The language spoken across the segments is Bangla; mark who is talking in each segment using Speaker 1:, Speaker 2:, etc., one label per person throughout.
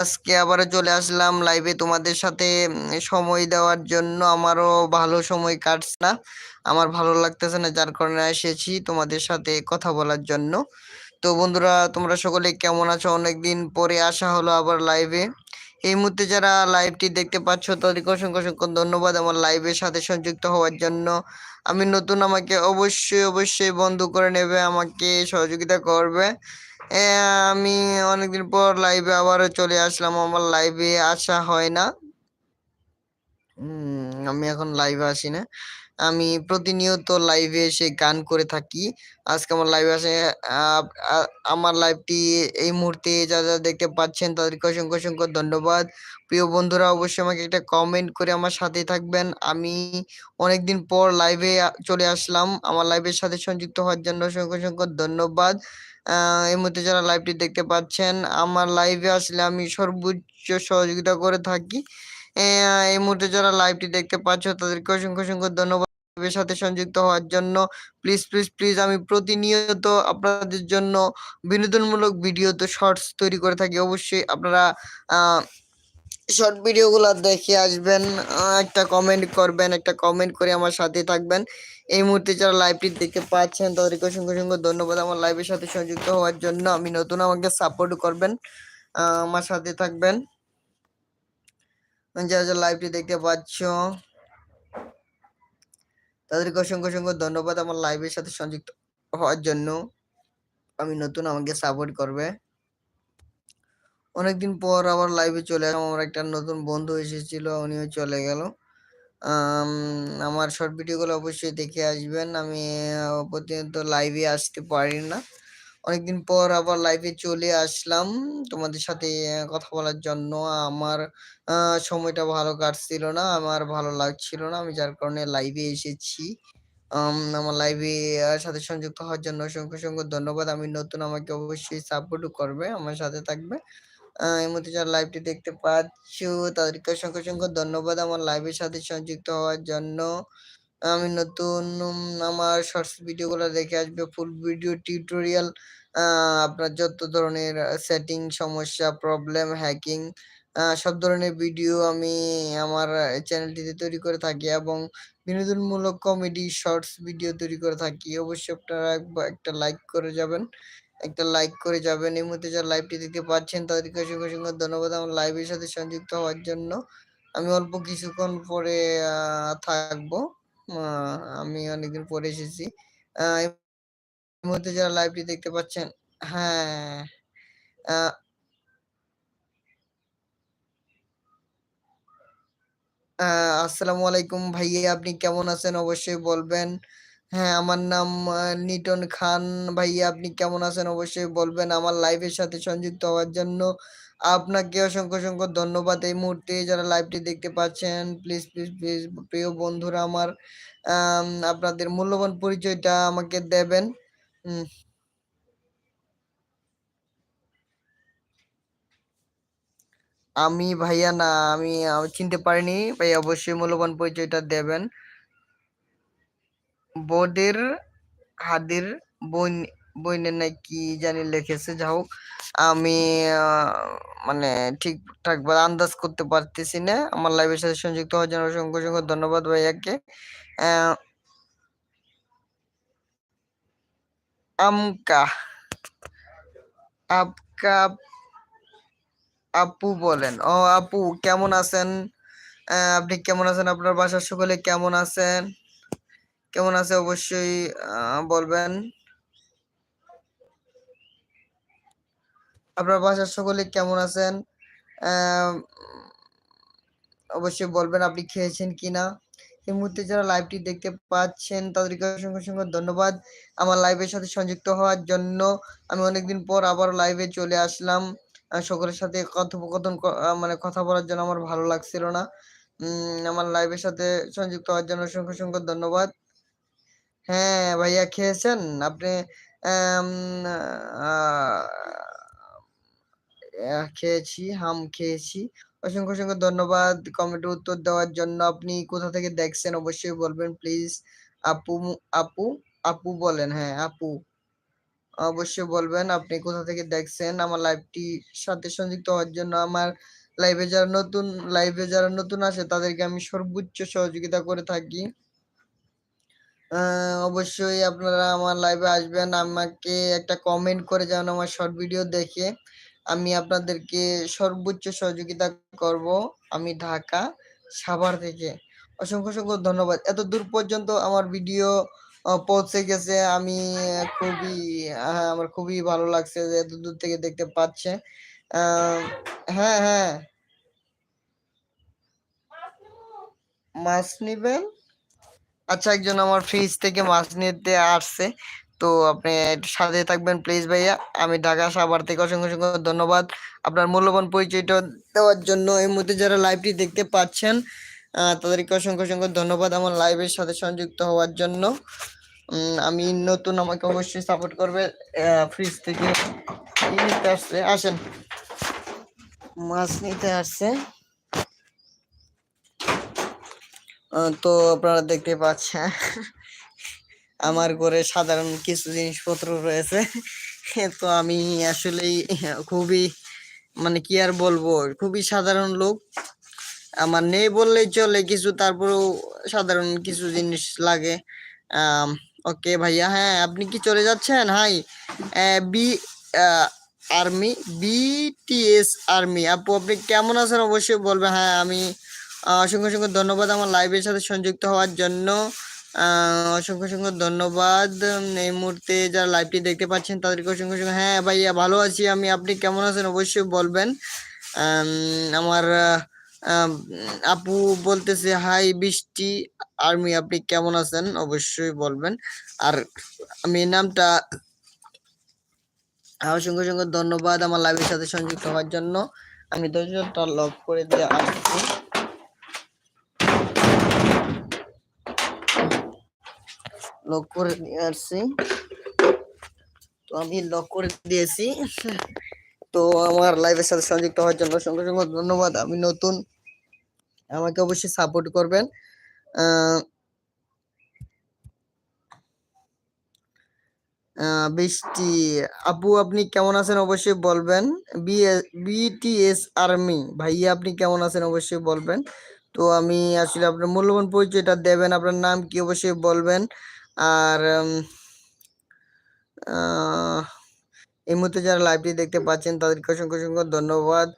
Speaker 1: আজকে আবারও চলে আসলাম লাইভে তোমাদের সাথে সময় দেওয়ার জন্য। আমারও ভালো সময় কাটছে না। আমার ভালো লাগতেছে না, যার কারণে এসেছি তোমাদের সাথে কথা বলার জন্য। তো বন্ধুরা, তোমরা সকলে কেমন আছো? অনেকদিন পরে আসা হলো আবার লাইভে এই মুহূর্তে যারা লাইভটি দেখতে পাচ্ছ, তাদেরকে অসংখ্য অসংখ্য ধন্যবাদ আমার লাইভের সাথে সংযুক্ত হওয়ার জন্য। আমি নতুন, আমাকে অবশ্যই অবশ্যই বন্ধ করে নেবে, আমাকে সহযোগিতা করবে। আমি অনেকদিন পর লাইভে আবারও চলে আসলাম, আমার লাইভে আসা হয় না। আমি এখন লাইভে আসি না। আমি প্রতিনিয়ত লাইভে এসে গান করে থাকি। আজকে আমার লাইভে আসে আমার লাইভটি এই মুহূর্তে যা যা দেখতে পাচ্ছেন তাদেরকে অসংখ্য অসংখ্য ধন্যবাদ। প্রিয় বন্ধুরা, অবশ্যই আমাকে একটা কমেন্ট করে আমার সাথে থাকবেন। আমি অনেকদিন পর লাইভে চলে আসলাম। আমার লাইভের সাথে সংযুক্ত হওয়ার জন্য অসংখ্য অসংখ্য ধন্যবাদ। এই মুহূর্তে যারা লাইভটি দেখতে পাচ্ছেন, আমার লাইভে আসলে আমি সর্বোচ্চ সহযোগিতা করে থাকি। এই মুহূর্তে যারা লাইভটি দেখতে পাচ্ছ, তাদেরকে অসংখ্য অসংখ্য ধন্যবাদ। সাথে সংযুক্ত হওয়ার জন্য প্লিজ প্লিজ প্লিজ আমি প্রতিনিয়ত আপনাদের জন্য বিনোদনমূলক ভিডিও তো শর্টস তৈরি করে থাকি। অবশ্যই আপনারা শর্ট ভিডিওগুলো দেখে আসবেন একটা কমেন্ট করবেন, একটা কমেন্ট করে আমার সাথে থাকবেন। এই মুহূর্তে যারা লাইভটি দেখতে পাচ্ছেন, তাদেরকে অসংখ্য অসংখ্য ধন্যবাদ। আমার লাইভের সাথে সংযুক্ত হওয়ার জন্য আমি নতুন আমাকে সাপোর্ট করবেন আমার সাথে থাকবেন। যারা যারা লাইভটি দেখতে পাচ্ছ, তাদেরকে অসংখ্য অসংখ্য ধন্যবাদ। আমার লাইভের সাথে সংযুক্ত হওয়ার জন্য আমি নতুন আমাকে সাপোর্ট করবে। অনেকদিন পর আবার লাইভে চলে আসলাম আমার একটা নতুন বন্ধু এসেছিল উনিও চলে গেল আমার শর্ট ভিডিওগুলো অবশ্যই দেখে আসবেন। আমি প্রতিনিয়ত লাইভে আসতে পারি না। অনেকদিন পর আবার লাইভে চলে আসলাম। তোমাদের সাথে কথা বলার জন্য। আমার সময়টা ভালো কাটছিল না, আমার ভালো লাগছিল না। আমি যার কারণে লাইভে এসেছি। আমার লাইভে সাথে সংযুক্ত হওয়ার জন্য অসংখ্য অসংখ্য ধন্যবাদ। আমি নতুন, আমাকে অবশ্যই সাপোর্ট করবে, আমার সাথে থাকবে। এই মুহূর্তে যারা লাইভটি দেখতে পাচ্ছ, তাদেরকে অসংখ্য অসংখ্য ধন্যবাদ আমার লাইভের সাথে সংযুক্ত হওয়ার জন্য। আমি নতুন, আমার শর্টস ভিডিওগুলো দেখে আসবে ফুল ভিডিও টিউটোরিয়াল আপনার যত ধরনের সেটিং সমস্যা প্রবলেম হ্যাকিং সব ধরনের ভিডিও আমি আমার চ্যানেলটিতে তৈরি করে থাকি এবং বিনোদনমূলক কমেডি শর্টস ভিডিও তৈরি করে থাকি। অবশ্যই আপনারা একটা লাইক করে যাবেন। একটা লাইক করে যাবেন। এই মুহূর্তে যারা লাইভটি দেখতে পাচ্ছেন, তাদেরকে অসংখ্য অসংখ্য ধন্যবাদ। আমার লাইভের সাথে সংযুক্ত হওয়ার জন্য। আমি অল্প কিছুক্ষণ পরে থাকব। আমি অনেকদিন পরে এসেছি। এই মুহূর্তে যারা লাইভটি দেখতে পাচ্ছেন হ্যাঁ আসসালামু আলাইকুম ভাইয়া, আপনি কেমন আছেন? অবশ্যই বলবেন। হ্যাঁ আমার নাম নিটন খান। ভাইয়া, আপনি কেমন আছেন? অবশ্যই বলবেন। আমার লাইভের সাথে সংযুক্ত হওয়ার জন্য আপনাকে অসংখ্য অসংখ্য ধন্যবাদ এই মুহূর্তে। যারা লাইভটি দেখতে পাচ্ছেন প্লিজ প্লিজ প্লিজ প্রিয় বন্ধুরা আমার আপনাদের মূল্যবান পরিচয়টা আমাকে দেবেন। আমি ভাইয়া না, আমি চিনতে পারিনি। ভাই অবশ্যই মূল্যবান পরিচয়টা দেবেন। বোর্ডের হাদির বই বইনে নাকি জানি লিখেছে যা হোক আমি মানে ঠিকঠাক আন্দাজ করতে পারতেছি না। আমার লাইভের সাথে সংযুক্ত হওয়ার জন্য অসংখ্য অসংখ্য ধন্যবাদ ভাইয়াকে। আমকা, আপকা আপু বলেন। ও আপু, কেমন আছেন? আপনি কেমন আছেন? আপনার বাসার সকলে কেমন আছেন? কেমন আছে অবশ্যই বলবেন। আপনার বাসার সকলে কেমন আছেন? অবশ্যই বলবেন আপনি খেয়েছেন কিনা। এই মুহূর্তে যারা লাইভটি দেখতে পাচ্ছেন, তাদেরকে অসংখ্য অসংখ্য ধন্যবাদ। আমার লাইভের সাথে সংযুক্ত হওয়ার জন্য আমি অনেকদিন পর আবার লাইভে চলে আসলাম। সকলের সাথে কথোপকথন মানে কথা বলার জন্য আমার ভালো লাগছিল না। আমার লাইভের সাথে সংযুক্ত হওয়ার জন্য অসংখ্য অসংখ্য ধন্যবাদ। হ্যাঁ ভাইয়া খেয়েছেন? আপনি খেয়েছি, হাম খেয়েছি। অসংখ্য অসংখ্য ধন্যবাদ কমেন্টে উত্তর দেওয়ার জন্য। আপনি কোথা থেকে দেখছেন অবশ্যই বলবেন, প্লিজ। আপু আপু আপু বলেন হ্যাঁ আপু। অবশ্যই বলবেন, আপনি কোথা থেকে দেখছেন? আমার লাইভটি সাথে সংযুক্ত হওয়ার জন্য আমার লাইভে যারা নতুন, লাইভে যারা নতুন আসে তাদেরকে আমি সর্বোচ্চ সহযোগিতা করে থাকি। অবশ্যই আপনারা আমার লাইভে আসবেন। আমাকে একটা কমেন্ট করে যেন আমার শর্ট ভিডিও দেখে। আমি আপনাদেরকে সর্বোচ্চ সহযোগিতা করব আমি ঢাকা সাভার থেকে। অসংখ্য অসংখ্য ধন্যবাদ। এত দূর পর্যন্ত আমার ভিডিও পৌঁছে গেছে। আমি খুবই আহ, আমার খুবই ভালো লাগছে যে এত দূর থেকে দেখতে পাচ্ছে। হ্যাঁ হ্যাঁ। মাছ নিবেন আচ্ছা একজন আমার ফ্রিজ থেকে মাছ নিতে আসছে। তো আপনি সাথে থাকবেন প্লিজ ভাইয়া। আমি ঢাকা সাভার থেকে অসংখ্য অসংখ্য ধন্যবাদ আপনার মূল্যবান পরিচয়টা দেওয়ার জন্য। এই মুহূর্তে যারা লাইভটি দেখতে পাচ্ছেন তাদেরকে অসংখ্য অসংখ্য ধন্যবাদ আমার লাইভের সাথে সংযুক্ত হওয়ার জন্য। আমি নতুন আমাকে অবশ্যই সাপোর্ট করবে ফ্রিজ থেকে। নিতে আসছে, আসেন। মাছ নিতে আসছে আহ, তো আপনারা দেখতে পাচ্ছেন, আমার ঘরে সাধারণ কিছু জিনিসপত্র রয়েছে। তো আমি আসলেই খুবই মানে কি আর বলব, খুবই সাধারণ লোক। আমার নেই বললেই চলে, কিছু তারপরেও সাধারণ কিছু জিনিস লাগে। ওকে ভাইয়া হ্যাঁ আপনি কি চলে যাচ্ছেন? Hi. Be army BTS army. আপু, আপনি কেমন আছেন? অবশ্যই বলবেন। হ্যাঁ আমি অসংখ্য অসংখ্য ধন্যবাদ আমার লাইভের সাথে সংযুক্ত হওয়ার জন্য। অসংখ্য অসংখ্য ধন্যবাদ। এই মুহূর্তে যারা লাইভটি দেখতে পাচ্ছেন তাদেরকে অসংখ্য অসংখ্য হ্যাঁ ভাইয়া ভালো আছি। আমি আপনি কেমন আছেন? অবশ্যই বলবেন। আমার আপু বলতেছে হাই বৃষ্টি। আর্মি আপনি কেমন আছেন? অবশ্যই বলবেন। আর আমি নামটা আহ, অসংখ্য অসংখ্য ধন্যবাদ আমার লাইভের সাথে সংযুক্ত হওয়ার জন্য। আমি দশটা লক করে দিয়ে আসছি। লক করে দিয়ে আসছি। তো আমি লক করে দিয়েছি। তো আমার লাইভের সাথে সংযুক্ত হওয়ার জন্য অসংখ্য অসংখ্য ধন্যবাদ। আমি নতুন, আমাকে অবশ্যই সাপোর্ট করবেন। বৃষ্টি, আপু আপনি কেমন আছেন অবশ্যই বলবেন। বিটিএস আর্মি ভাইয়া আপনি কেমন আছেন অবশ্যই বলবেন। তো আমি আসলে আপনার মূল্যবান পরিচয়টা দেবেন, আপনার নাম কি অবশ্যই বলবেন। আর এই মুহূর্তে যারা লাইভটি দেখতে পাচ্ছেন, তাদেরকে অসংখ্য অসংখ্য ধন্যবাদ।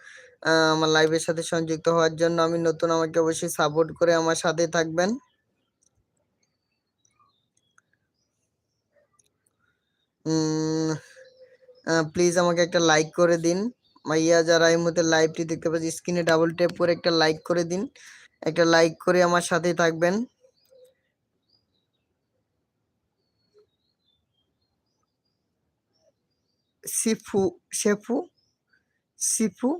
Speaker 1: আমার লাইভের সাথে সংযুক্ত হওয়ার জন্য আমি নতুন, আমাকে অবশ্যই সাপোর্ট করে আমার সাথে থাকবেন। প্লিজ আমাকে একটা লাইক করে দিন। মাইয়া যারা এই মুহূর্তে লাইভটি দেখতে পাচ্ছি স্ক্রিনে ডাবল ট্যাপ করে একটা লাইক করে দিন। একটা লাইক করে আমার সাথে থাকবেন। সিফু শেফু সিফু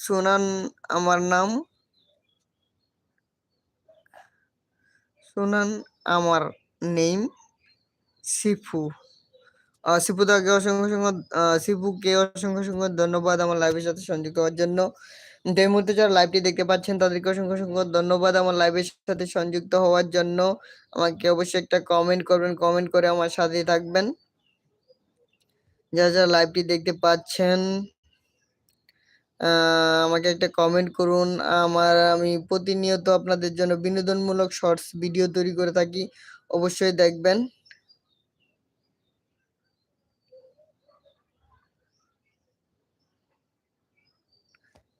Speaker 1: সুনান আমার নাম সুনান আমার নেম সিফু সিপুদাকে অসংখ্য অসংখ্য সিপুকে অসংখ্য অসংখ্য ধন্যবাদ আমার লাইভের সাথে সংযুক্ত হওয়ার জন্য। এই মুহূর্তে যারা লাইভটি দেখতে পাচ্ছেন, তাদেরকে অসংখ্য অসংখ্য ধন্যবাদ। আমার লাইভের সাথে সংযুক্ত হওয়ার জন্য আমাকে অবশ্যই একটা কমেন্ট করবেন কমেন্ট করে আমার সাথে থাকবেন। যারা যারা লাইভটি দেখতে পাচ্ছেন আমাকে একটা কমেন্ট করুন। আমার, আমি প্রতিনিয়ত আপনাদের জন্য বিনোদনমূলক শর্টস ভিডিও তৈরি করে থাকি। অবশ্যই দেখবেন।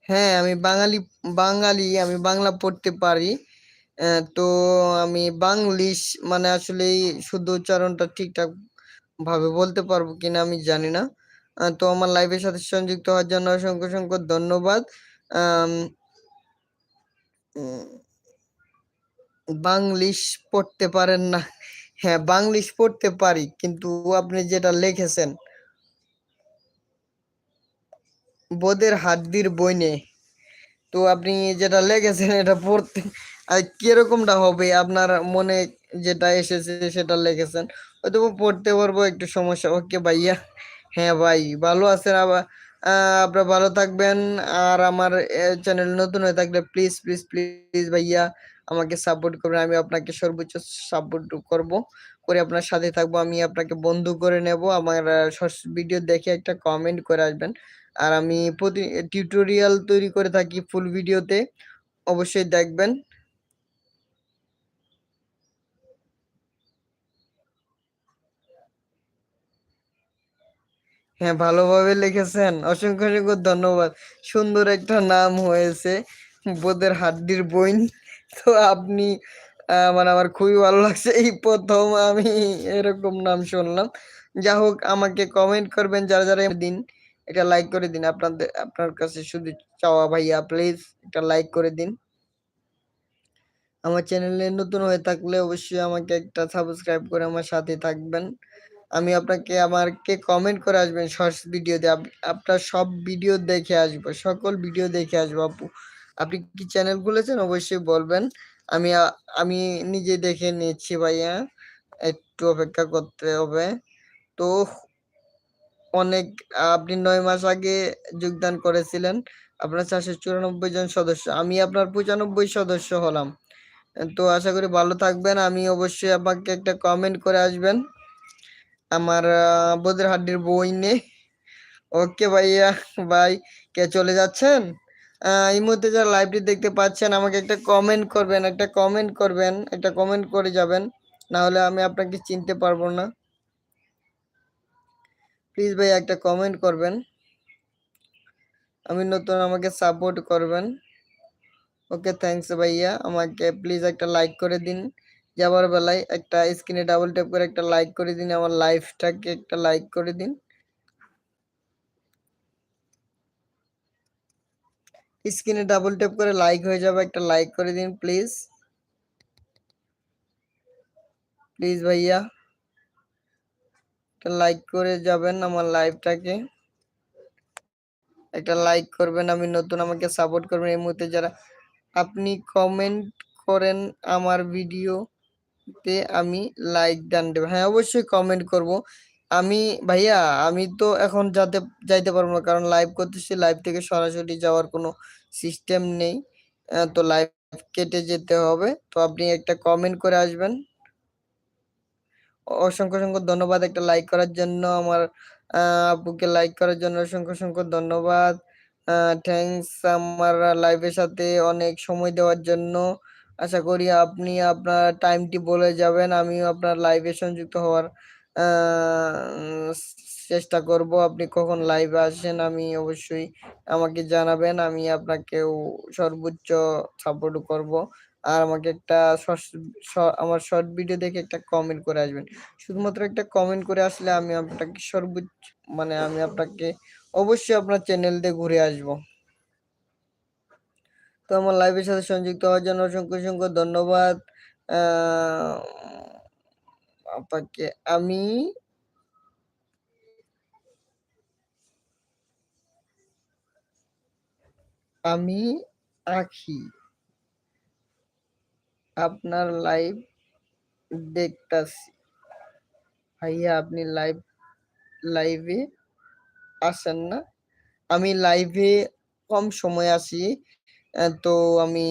Speaker 1: হ্যাঁ আমি বাঙালি বাঙালি, আমি বাংলা পড়তে পারি। তো আমি বাংলিশ মানে আসলে শুদ্ধ উচ্চারণটা ঠিকঠাক ভাবে বলতে পারব কিনা আমি জানি না। তো আমার লাইভের সাথে সংযুক্ত হওয়ার জন্য অসংখ্য অসংখ্য ধন্যবাদ। বাংলিশ পড়তে পারেন না। হ্যাঁ বাংলিশ পড়তে পারি, কিন্তু আপনি যেটা লিখেছেন বোদের হাড্ডির বইনে। তো আপনি যেটা লিখেছেন এটা পড়তে, আর কিরকমটা হবে আপনার মনে যেটা এসেছে সেটা লিখেছেন হয়তো পড়তে পারব, একটু সমস্যা। ওকে ভাইয়া। হ্যাঁ ভাই, ভালো আছেন আবার। আপনারা ভালো থাকবেন। আর আমার চ্যানেল নতুন হয়ে থাকলে প্লিজ প্লিজ প্লিজ ভাইয়া আমাকে সাপোর্ট করবেন, আমি আপনাকে সর্বোচ্চ সাপোর্ট করব। করে আপনার সাথে থাকব, আমি আপনাকে বন্ধু করে নেব। আমার ভিডিও দেখে একটা কমেন্ট করে আসবেন। আর আমি প্রতি টিউটোরিয়াল তৈরি করে থাকি ফুল ভিডিওতে অবশ্যই দেখবেন। হ্যাঁ ভালোভাবে লিখেছেন। অসংখ্য অসংখ্য ধন্যবাদ। সুন্দর একটা নাম হয়েছে, বোধের হাড্ডির বইন তো আপনি মানে আমার খুবই ভালো লাগছে। এই প্রথম আমি এরকম নাম শুনলাম। যা হোক, আমাকে কমেন্ট করবেন যারা যারা দিন এটা লাইক করে দিন। আপনাদের, আপনার কাছে শুধু চাওয়া ভাইয়া প্লিজ এটা লাইক করে দিন। আমার চ্যানেলে নতুন হয়ে থাকলে অবশ্যই আমাকে একটা সাবস্ক্রাইব করে আমার সাথে থাকবেন। আমি আপনাকে আমাকে কমেন্ট করে আসবেন শর্টস ভিডিওতে আপনার সব ভিডিও দেখে আসব, সকল ভিডিও দেখে আসব আপু। আপনি কি চ্যানেল খুলেছেন? অবশ্যই বলবেন। আমি আমি নিজে দেখে নিচ্ছি ভাইয়া। একটু অপেক্ষা করতে হবে। তো অনেক, আপনি নয় মাস আগে যোগদান করেছিলেন। আপনার চারশো চুরানব্বই জন সদস্য। আমি আপনার পঁচানব্বই সদস্য হলাম। তো আশা করি ভালো থাকবেন। আমি অবশ্যই আপনাকে একটা কমেন্ট করে আসবেন। আমার বোধের হাড্ডির বই নে ওকে ভাইয়া ভাই কে চলে যাচ্ছেন? এই মুহূর্তে যারা লাইভটি দেখতে পাচ্ছেন, আমাকে একটা কমেন্ট করবেন, একটা কমেন্ট করবেন, একটা কমেন্ট করে যাবেন। না হলে আমি আপনাকে চিনতে পারব না। প্লিজ ভাই একটা কমেন্ট করবেন। আমি নতুন, আমাকে সাপোর্ট করবেন। ওকে থ্যাংকস ভাইয়া। আমাকে প্লিজ একটা লাইক করে দিন। যাবার বেলায় একটা স্ক্রিনে ডাবল ট্যাপ করে একটা লাইক করে দিন। আমার লাইফটাকে একটা লাইক করে দিন। স্ক্রিনে ডাবল ট্যাপ করে লাইক হয়ে যাবে, একটা লাইক করে দিন প্লিজ প্লিজ ভাইয়া। একটা লাইক করে যাবেন আমার লাইভটাকে একটা লাইক করবেন, আমি নতুন, আমাকে সাপোর্ট করবেন। এই মুহূর্তে যারা আপনি কমেন্ট করেন আমার ভিডিওতে আমি লাইক ডান দেবো। হ্যাঁ অবশ্যই কমেন্ট করব। আমি, ভাইয়া, আমি তো এখন যাতে, যাইতে পারব না, কারণ লাইভ করতেছি লাইভ থেকে সরাসরি যাওয়ার কোনো সিস্টেম নেই তো লাইভ কেটে যেতে হবে। তো আপনি একটা কমেন্ট করে আসবেন। অসংখ্য অসংখ্য ধন্যবাদ একটা লাইক করার জন্য। আমার আপুকে লাইক করার জন্য অসংখ্য অসংখ্য ধন্যবাদ। থ্যাংকস আমার লাইভের সাথে অনেক সময় দেওয়ার জন্য। আশা করি আপনি আপনার টাইমটি বলে যাবেন। আমিও আপনার লাইভে সংযুক্ত হওয়ার চেষ্টা করব, আপনি কখন লাইভে আসেন, আমি অবশ্যই আমাকে জানাবেন, আমি আপনাকেও সর্বোচ্চ সাপোর্ট করব। আর আমাকে একটা আমার শর্ট ভিডিও দেখে একটা কমেন্ট করে আসবেন। শুধুমাত্র একটা কমেন্ট করে আসলে আমি আপনাকে সর্বোচ্চ মানে আমি আপনাকে অবশ্যই আপনার চ্যানেল দিয়ে ঘুরে আসব। তো আমার লাইভের সাথে সংযুক্ত হওয়ার জন্য অসংখ্য অসংখ্য ধন্যবাদ। আপনাকে আমি আমি আখি। আপনার লাইভ দেখতাছি। ভাইয়া, আপনি লাইভ লাইভে আসেন না? আমি লাইভে কম সময় আসি তো আমি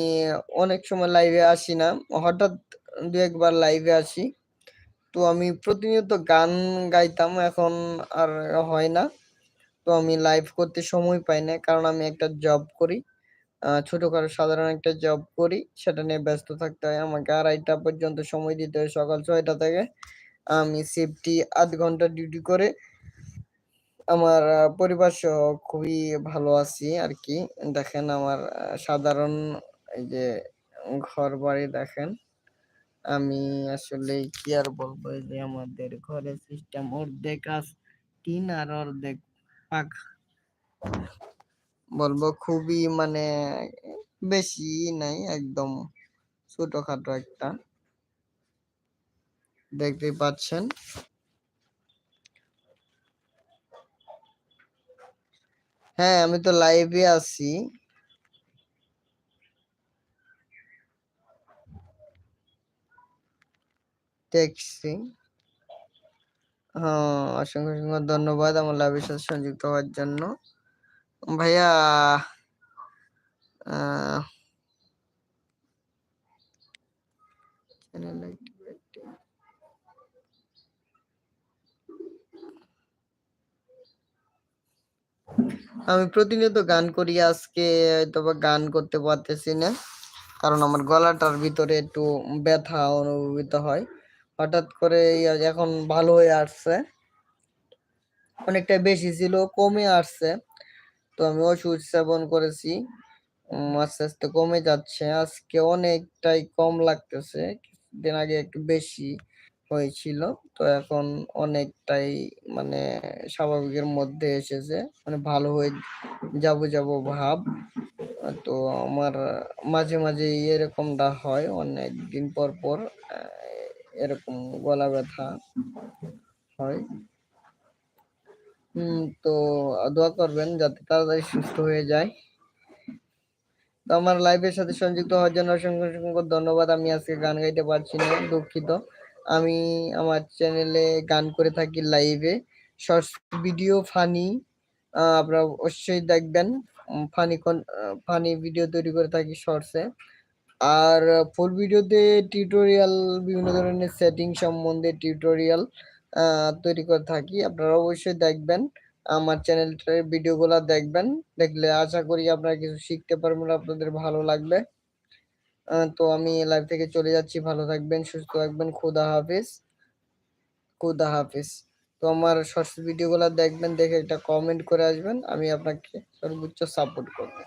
Speaker 1: অনেক সময় লাইভে আসি না। হঠাৎ দু একবার লাইভে আসি তো আমি প্রতিনিয়ত গান গাইতাম, এখন আর হয় না। তো আমি লাইভ করতে সময় পাই না। কারণ আমি একটা জব করি ছোটখাটো সাধারণ একটা জব করি, সেটা নিয়ে ব্যস্ত থাকতে হয়। আমাকে আড়াইটা পর্যন্ত সময় দিতে হয় সকাল ছয়টা থেকে। আমি সেফটি আধ ঘণ্টা ডিউটি করে আমার পরিবার সহ খুবই ভালো আছি আর কি দেখেন আমার সাধারণ এই যে ঘর বাড়ি দেখেন, আমি আসলে কি আর বলব? যে আমাদের ঘরের সিস্টেম অর্ধেক আস টিন আর অর্ধেক পাখা বলব খুবই মানে বেশি নাই, একদম ছোটখাটো একটা। দেখতেই পাচ্ছেন। হ্যাঁ আমি তো লাইভে আছি। হ্যাঁ অসংখ্য অসংখ্য ধন্যবাদ আমার লাইভের সাথে সংযুক্ত হওয়ার জন্য। ভাইয়া আমি প্রতিনিয়ত গান করি আজকে, হয়তোবা গান করতে পারতেছি না, কারণ আমার গলাটার ভিতরে একটু ব্যথা অনুভূত হয়। হঠাৎ করে এখন ভালো হয়ে আসছে। অনেকটা বেশি ছিল, কমে আসছে। তো আমি ওষুধ সেবন করেছি। আস্তে আস্তে কমে যাচ্ছে। আজকে অনেকটাই কম লাগতেছে। কিছুদিন আগে একটু বেশি হয়েছিল। তো এখন অনেকটাই মানে স্বাভাবিকের মধ্যে এসেছে। মানে ভালো হয়ে যাব যাব ভাব। তো আমার মাঝে মাঝে এরকমটা হয়। অনেক দিন পর পর এরকম গলা ব্যথা হয়। তো দোয়া করবেন যাতে তাড়াতাড়ি সুস্থ হয়ে যায়। তো আমার লাইভের সাথে সংযুক্ত হওয়ার জন্য অসংখ্য অসংখ্য ধন্যবাদ। আমি আজকে গান গাইতে পারছি না, দুঃখিত। আমি আমার চ্যানেলে গান করে থাকি লাইভে শর্টস ভিডিও ফানি আপনারা অবশ্যই দেখবেন। ফানি ফানি ভিডিও তৈরি করে থাকি শর্টসে আর ফুল ভিডিওতে টিউটোরিয়াল বিভিন্ন ধরনের সেটিং সম্বন্ধে টিউটোরিয়াল তৈরি করে থাকি। আপনারা অবশ্যই দেখবেন, আমার চ্যানেলটার ভিডিওগুলো দেখবেন। দেখলে আশা করি আপনারা কিছু শিখতে পারবেন আপনাদের ভালো লাগবে। তো আমি লাইভ থেকে চলে যাচ্ছি। ভালো থাকবেন, সুস্থ থাকবেন। খুদা হাফিজ। খুদা হাফিজ। তো আমার শর্টস ভিডিওগুলো দেখবেন, দেখে একটা কমেন্ট করে আসবেন। আমি আপনাকে সর্বোচ্চ সাপোর্ট করব।